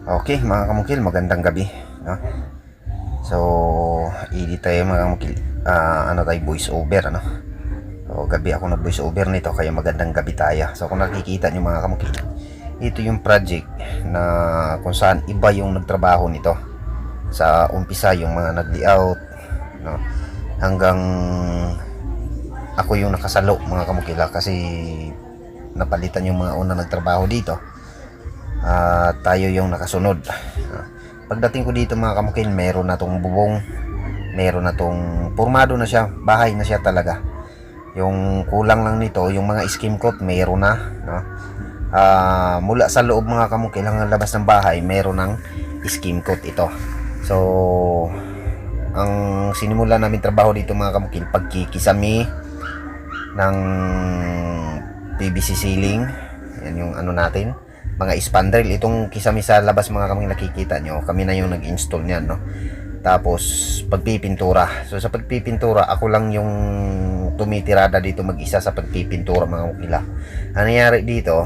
Okay, mga kamukil, magandang gabi. No? So, edit tayo mga kamukil. Ah, ano tayo, voice over, ano? So, gabi ako na voice over nito, kaya magandang gabi tayo. So, kung nakikita nyo mga kamukil, ito yung project na kung saan iba yung nagtrabaho nito. Sa umpisa, yung mga nag-layout, no? hanggang ako yung nakasalo mga kamukila kasi napalitan yung mga unang nagtrabaho dito at tayo yung nakasunod. Ah, pagdating ko dito mga kamukil meron na tong bubong. Meron na tong formado na siya. Bahay na siya talaga. Yung kulang lang nito yung mga skim coat meron na no? Ah, mula sa loob mga kamukil hanggang labas ng bahay meron ng skim coat ito. So ang sinimula namin trabaho dito mga kamukil pagkikisami ng PVC ceiling. Yan yung ano natin mga spandrel itong kisami sa labas mga kaming nakikita nyo kami na yung nag-install niyan no? Tapos pagpipintura. So sa pagpipintura ako lang yung tumitirada dito mag-isa sa pagpipintura mga kamukila ang nangyari dito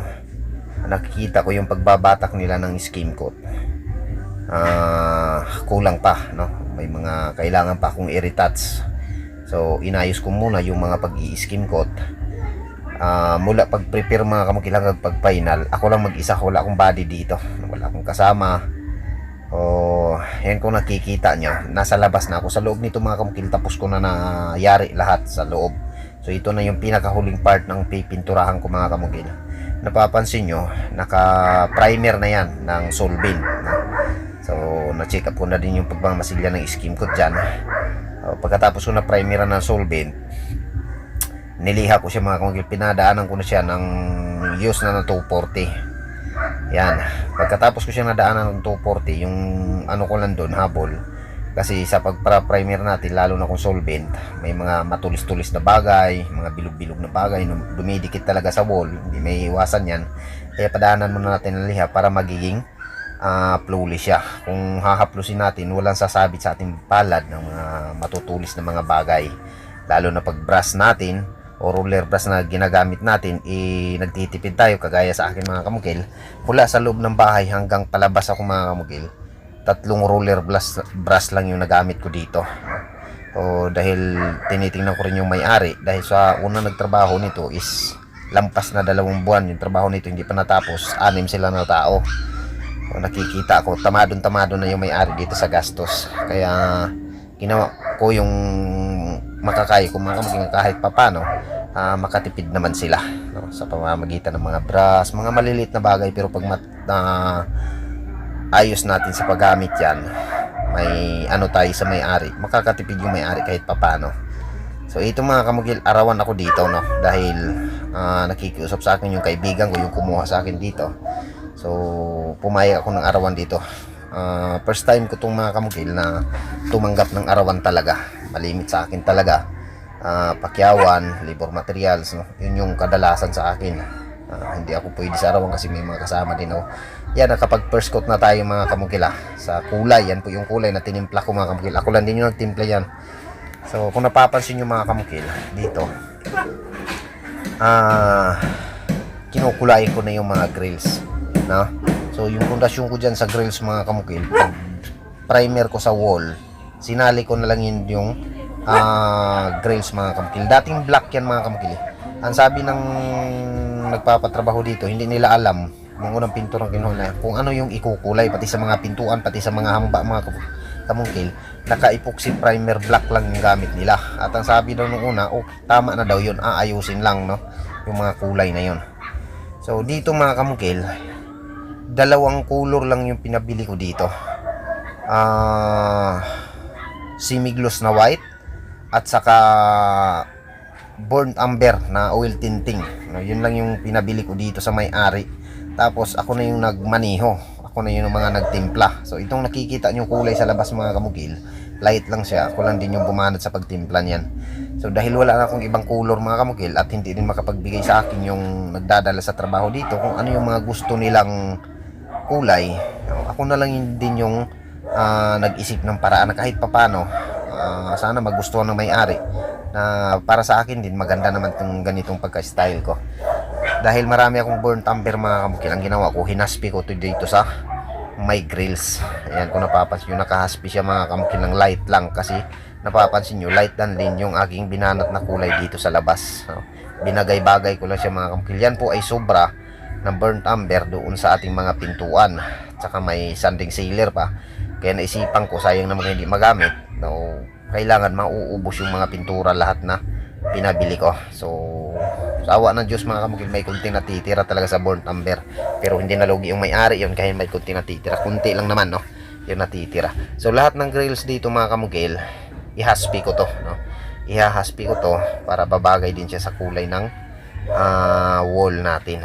nakikita ko yung pagbabatak nila ng skim coat. Ah kulang pa no? May mga kailangan pa akong i-retouch so inayos ko muna yung mga pag-i-skim coat Ah, mula pag-prepare mga kamukilang pag final ako lang mag-isa wala akong body dito. Wala akong kasama. O yan kung nakikita nyo nasa labas na ako. Sa loob nito mga kamukil tapos ko na nayari lahat sa loob. So ito na yung pinakahuling part ng pipinturahan ko mga kamukil napapansin nyo naka primer na yan ng solvent no? so na-check up ko na din yung pagmamasilya ng skim coat dyan. O, pagkatapos ko na primer ng solvent niliha ko siya mga kamagil pinadaanan ko na siya ng use na ng 240 yan. Pagkatapos ko siya nadaanan ng 240 yung ano ko lang doon habol. Kasi sa pagpra-primer natin lalo na kung solvent may mga matulis-tulis na bagay mga bilog-bilog na bagay dumidikit talaga sa wall hindi may iwasan yan. Kaya padaanan muna natin ng liha para magiging uh, flawless siya. Kung hahaplusin natin walang sasabit sa ating palad ng mga matutulis na mga bagay. Lalo na pag brush natin o roller brush na ginagamit natin eh nagtitipid tayo kagaya sa akin mga kamukil. Mula sa loob ng bahay hanggang palabas ako mga kamukil tatlong roller brush, brush lang yung nagamit ko dito. O dahil tinitingnan ko rin yung may-ari dahil sa unang nagtrabaho nito is lampas na dalawang buwan yung trabaho nito hindi pa natapos anim sila na tao. O nakikita ko tamadon tamado na yung may-ari dito sa gastos. Kaya ginawa ko yung makakaya kung mga kamaging kahit papano ah, makatipid naman sila no? sa pamamagitan ng mga brush mga maliliit na bagay pero pag mat, ah, ayos natin sa paggamit yan may ano tayo sa may-ari makakatipid yung may-ari kahit papano. So ito mga kamugil arawan ako dito no dahil ah, nakikiusap sa akin yung kaibigan ko yung kumuha sa akin dito. So pumayag ako ng arawan dito. Ah, first time ko itong mga kamugil na tumanggap ng arawan talaga malimit sa akin talaga Ah, pakyawan, labor materials no? yun yung kadalasan sa akin. Ah, hindi ako pwede sa arawan kasi may mga kasama din ako. Yan nakapag first coat na tayo mga kamugila sa kulay yan po yung kulay na tinimpla ko mga kamugil ako lang din yung nagtimpla yan. So kung napapansin nyo mga kamukil dito. Ah kinukulayin ko na yung mga grills no? so yung pundasyon ko dyan sa grills mga kamukil primer ko sa wall sinali ko na lang yun yung ah, grills mga kamukil dating black yan mga kamukil ang sabi ng nagpapatrabaho dito hindi nila alam yung unang pinto ng kinuha kung ano yung ikukulay pati sa mga pintuan pati sa mga hamba mga kam- kamungkil naka-epoxy primer black lang yung gamit nila. At ang sabi daw nung una oh tama na daw yun aayusin lang no yung mga kulay na yun. So dito mga kamungkil dalawang color lang yung pinabili ko dito. Ah semi-gloss na white at saka burnt amber na oil tinting. No, yun lang yung pinabili ko dito sa may-ari. Tapos ako na yung nagmaniho. Ako na yung mga nagtimpla. So itong nakikita nyo kulay sa labas mga kamugil light lang siya. Ako lang din yung bumanat sa pagtimpla niyan. So dahil wala na akong ibang color mga kamugil at hindi din makapagbigay sa akin yung nagdadala sa trabaho dito kung ano yung mga gusto nilang kulay ako na lang din yung ah, nag-isip ng paraan kahit papano ah, sana magustuhan ng may-ari na para sa akin din maganda naman itong ganitong pagka-style ko dahil marami akong burnt amber mga kamukil ang ginawa ko hinaspi ko to dito sa may grills. Ayan, kung napapansin nyo, nakahaspi siya mga kamukil ng light lang kasi napapansin nyo, light dan din yung aking binanat na kulay dito sa labas. No? Binagay-bagay ko lang siya mga kamukil. Yan po ay sobra ng burnt umber doon sa ating mga pintuan. Tsaka may sanding sealer pa. Kaya naisipan ko, sayang naman hindi magamit. No, kailangan mauubos yung mga pintura lahat na pinabili ko. So, sa awa ng Diyos mga kamukil, may kunti natitira talaga sa burnt umber. Pero hindi nalugi yung may-ari yun, kaya may kunti natitira. Kunti lang naman, no? Yung natitira. So, lahat ng grills dito mga kamukil, ihaspi ko to, no? Ihahaspi ko to para babagay din siya sa kulay ng ah, wall natin.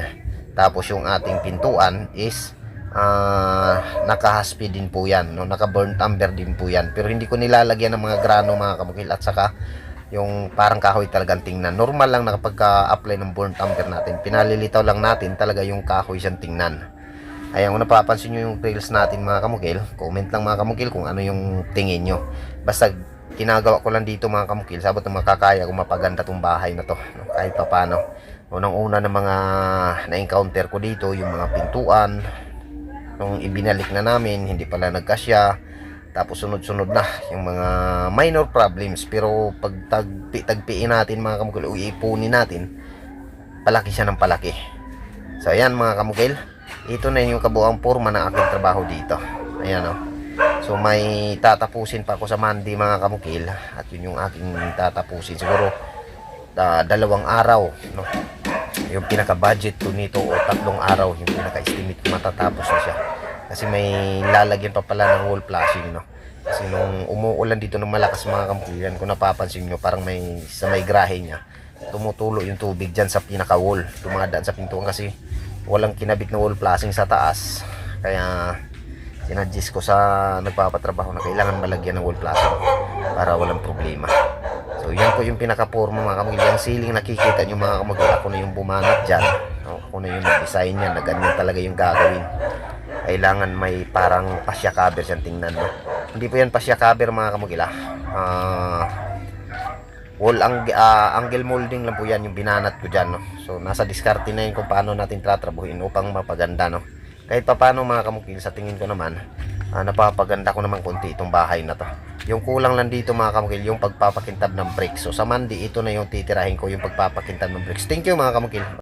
Tapos yung ating pintuan is ah, nakahaspi din po yan, no? Naka-burnt umber din po yan. Pero hindi ko nilalagyan ng mga grano mga kamukil at saka yung parang kahoy talagang tingnan. Normal lang na kapag apply ng burnt umber natin, pinalilitaw lang natin talaga yung kahoy siyang tingnan. Ayan, kung napapansin nyo yung trails natin mga kamukil, comment lang mga kamukil kung ano yung tingin nyo. Basta ginagawa ko lang dito mga kamukil, sabot na makakaya kung mapaganda tong bahay na to. no, Kahit pa paano. Unang-una ng mga na-encounter ko dito, yung mga pintuan, nung ibinalik na namin, hindi pala nagkasya. Tapos sunod-sunod na yung mga minor problems. Pero pag tagpi, tagpiin natin mga kamukil, o iipunin natin, palaki siya ng palaki. So ayan mga kamukil, ito na yung kabuang forma ng aking trabaho dito. Ayan o. So may tatapusin pa ako sa Monday mga kamukil at yun yung aking tatapusin siguro ah, dalawang araw no. Yung pinaka budget ko nito o tatlong araw yung pinaka estimate ko matatapos na siya. Kasi may lalagyan pa pala ng wall flashing no. Kasi nung umuulan dito ng malakas mga kamukil yan kung napapansin nyo parang may sa may grahe niya tumutulo yung tubig dyan sa pinaka wall dumadaan sa pintuan kasi walang kinabit na wall flashing sa taas kaya sinadjust ko sa nagpapatrabaho na kailangan malagyan ng wall flashing para walang problema so yan po yung pinaka-forma mga kamagil yung ceiling nakikita nyo mga kamagil ako na yung bumanat dyan. Ako na yung nag-design yan na ganyan talaga yung gagawin. Kailangan may parang pasya cover siyang tingnan no? hindi po yan pasya cover mga kamagil ah Ah, wall ang ah, angle molding lang po yan yung binanat ko dyan no? so nasa diskarte na yun kung paano natin tatrabuhin upang mapaganda no? Kahit pa paano mga kamukil sa tingin ko naman ah, napapaganda ko naman konti itong bahay na to. Yung kulang lang dito mga kamukil yung pagpapakintab ng bricks so sa mandi ito na yung titirahin ko yung pagpapakintab ng bricks thank you mga kamukil